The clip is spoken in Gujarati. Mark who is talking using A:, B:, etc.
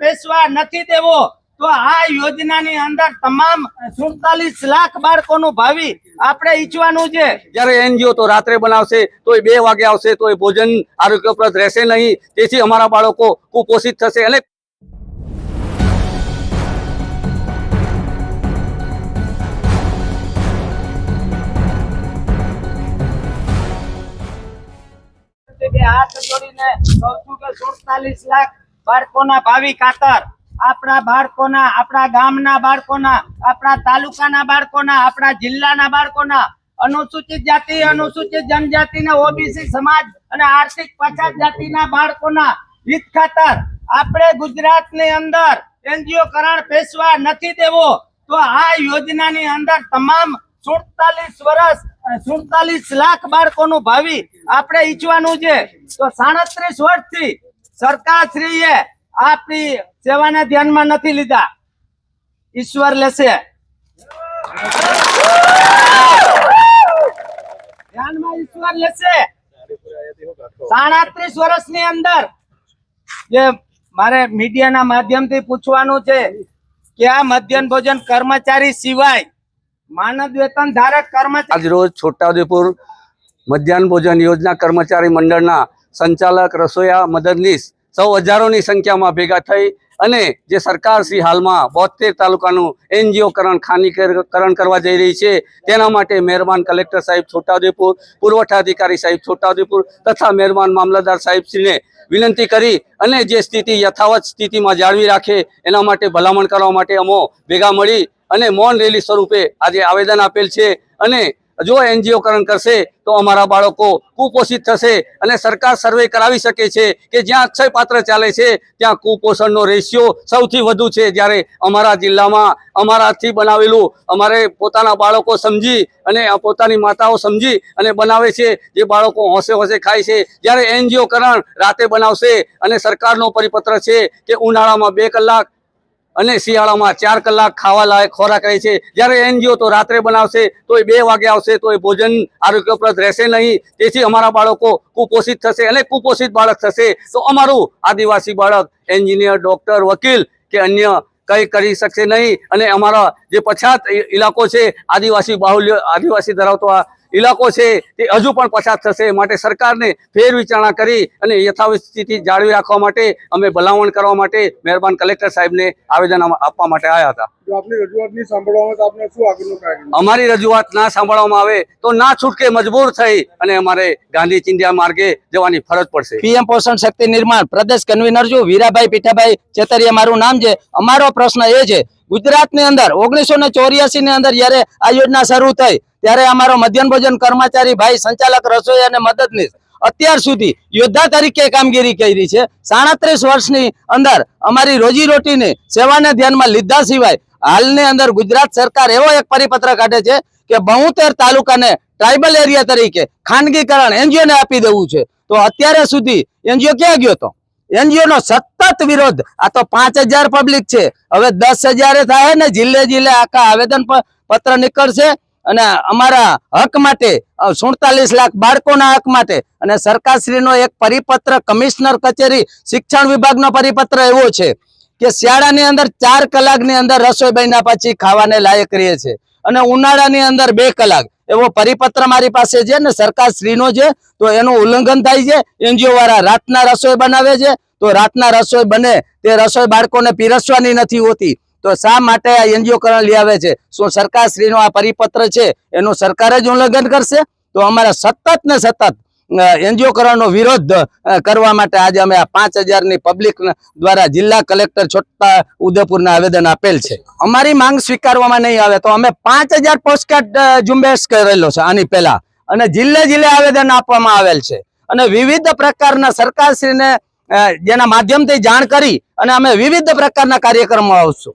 A: બે તો આ યોજનાની અંદર તમામ સુડતાલીસ લાખ બાળકોનું ભાવિ આપણે ઈચ્છવાનું છે.
B: જ્યારે એનજીઓ તો રાત્રે બનાવશે તો એ બે વાગે આવશે તો એ ભોજન આરોગ્યપ્રદ રહેશે નહીં. તેથી અમારા બાળકો કુપોષિત થશે અને
A: હાથ જોડીને અનુસૂચિત જાતિ, અનુસૂચિત જનજાતિના, ઓબીસી સમાજ અને આર્થિક પછાત જાતિના બાળકોના હિત ખાતર. આપણે ગુજરાતની અંદર એનજીઓ કરણ પેશવા નથી દેવો, તો આ યોજનાની અંદર તમામ સુડતાલીસ વર્ષ સુડતાલીસ લાખ બાળકોનું ભાવિ આપણે ઈચ્છવાનું છે. તો સાડત્રીસ વર્ષથી સરકાર શ્રીએ આપણી સેવાને ધ્યાનમાં નથી લીધા. ઈશ્વર લેશે. ધ્યાનમાં ઈશ્વર લેશે. સાડત્રીસ વર્ષની અંદર જે મારે મીડિયાના માધ્યમથી પૂછવાનું છે કે આ ભોજન કર્મચારી સિવાય માનદ વેતન ધારક કર્મચારી.
B: આજ રોજ છોટાઉદેપુર મધ્યાહન ભોજન યોજના કર્મચારી મંડળના સંચાલક રસોયા મદદનીશ સૌ હજારોની સંખ્યામાં ભેગા થઈ અને જે સરકાર શ્રી હાલમાં બોતેર તાલુકાનું એનજીઓ કરણ ખાનીકરણ કરવા જઈ રહી છે, તેના માટે મહેરબાન કલેક્ટર સાહેબ છોટાઉદેપુર પુરવઠા અધિકારી સાહેબ છોટાઉદેપુર તથા મહેરબાન મામલતદાર સાહેબશ્રીને વિનંતી કરી અને જે સ્થિતિ યથાવત સ્થિતિમાં જાળવી રાખે, એના માટે ભલામણ કરવા માટે અમો ભેગા મળી અને મૌન રેલી સ્વરૂપે આજે આવેદન આપેલ છે. અને જો એનજીઓ કરણ કરશે તો અમારા બાળકો કુપોષિત થશે અને સરકાર સર્વે કરાવી શકે છે કે જ્યાં અક્ષય પાત્ર ચાલે છે, ત્યાં કુપોષણનો રેશિયો સૌથી વધુ છે. જ્યારે અમારા જિલ્લામાં અમારાથી બનાવેલું અમારે પોતાના બાળકો સમજી અને પોતાની માતાઓ સમજી અને બનાવે છે, જે બાળકો હોંશે હોંશે ખાય છે. જ્યારે એનજીઓ કરણ રાતે બનાવશે અને સરકારનો પરિપત્ર છે કે ઉનાળામાં બે કલાક અને શિયાળામાં ચાર કલાક ખાવા લાયક ખોરાક રહે છે. જ્યારે એનજીઓ તો રાત્રે બનાવશે તો એ બે વાગે આવશે તો એ ભોજન આરોગ્યપ્રદ રહેશે નહીં. તેથી અમારા બાળકો કુપોષિત થશે અને કુપોષિત બાળક થશે. તો અમારું આદિવાસી બાળક, એન્જિનિયર, ડૉક્ટર, વકીલ કે અન્ય કંઈ કરી શકશે નહીં. અને અમારા જે પછાત ઇલાકો છે, આદિવાસી બાહુલ્ય, આદિવાસી ધરાવતો ઇલાકો છે તે હજુ પણ પસાર થશે. માટે સરકારને ફેર વિચારણા કરી અને યથાવત સ્થિતિ જાળવી રાખવા માટે અમે ભલામણ કરવા માટે મહેરબાન કલેક્ટર સાહેબને આવેદન આપવા માટે આવ્યા હતા.
C: રજૂઆત નહીં સાંભળવામાં તો આપને શું આગળનું કાર્ય
B: અમારી રજૂઆત ના સાંભળવામાં આવે તો ના છૂટકે મજબૂર થઈ અને અમારે ગાંધી ચિંધ્યા માર્ગે જવાની ફરજ પડશે.
D: પીએમ પોષણ શક્તિ નિર્માણ પ્રદેશ કન્વીનર છું વીરાભાઈ પીઠાભાઈ ચેતરિયા મારું નામ છે. અમારો પ્રશ્ન એ છે ગુજરાતની અંદર ઓગણીસો ની અંદર જયારે આ યોજના શરૂ થઈ ત્યારે અમારો મધ્યાહન ભોજન કર્મચારી ભાઈ સંચાલક રસોઈ અને મદદનીશ. અત્યાર સુધી યોદ્ધા તરીકે કામગીરી કરી છે. સાડત્રીસ વર્ષની અંદર અમારી રોજીરોટીને સેવાને ધ્યાનમાં લીધા સિવાય હાલની અંદર ગુજરાત સરકાર એવો એક પરિપત્ર કાઢે છે કે બહુતેર તાલુકાને ટ્રાઇબલ એરિયા તરીકે ખાનગીકરણ એનજીઓ ને આપી દેવું છે. તો અત્યારે સુધી એનજીઓ ક્યાં ગયો તો? એનજીઓ નો સતત વિરોધ, આ તો પાંચ પબ્લિક છે. હવે દસ હજારે થાય ને, જિલ્લે જિલ્લે આખા આવેદન પત્ર નીકળશે. અને અમારા હક માટે સુડતાલીસ લાખ બાળકોના હક માટે અને સરકારશ્રીનો એક પરિપત્ર, કમિશનર કચેરી, શિક્ષણ વિભાગનો પરિપત્ર એવો છે કે શિયાળાની અંદર ચાર કલાકની અંદર રસોઈ બન્યા પછી ખાવાને લાયક રહે છે. અને ઉનાળાની અંદર બે કલાક. એવો પરિપત્ર મારી પાસે છે ને સરકાર શ્રીનો છે, તો એનું ઉલ્લંઘન થાય છે. એનજીઓ વાળા રાતના રસોઈ બનાવે છે, તો રાતના રસોઈ બને. તે રસોઈ બાળકોને પીરસવાની નથી હોતી. તો શા માટે આ એનજીઓ કરણ લઈ આવે છે? શું સરકાર શ્રીનો આ પરિપત્ર છે? એનું સરકાર જ ઉલ્લંઘન કરશે? તો અમારા સતત ને સતત એનજીઓ કરવાનો વિરોધ કરવા માટે આજે અમે આ પાંચ હજારની પબ્લિક દ્વારા જિલ્લા કલેક્ટર છોટા ઉદયપુરના આવેદન આપેલ છે. અમારી માંગ સ્વીકારવામાં નહીં આવે તો અમે પાંચ હજાર પોસ્ટકાર્ડ ઝુંબેશ કરેલો છે આની પહેલા. અને જિલ્લે જિલ્લે આવેદન આપવામાં આવેલ છે. અને વિવિધ પ્રકારના સરકારશ્રીને જેના માધ્યમથી જાણ કરી અને અમે વિવિધ પ્રકારના કાર્યક્રમો આવશું.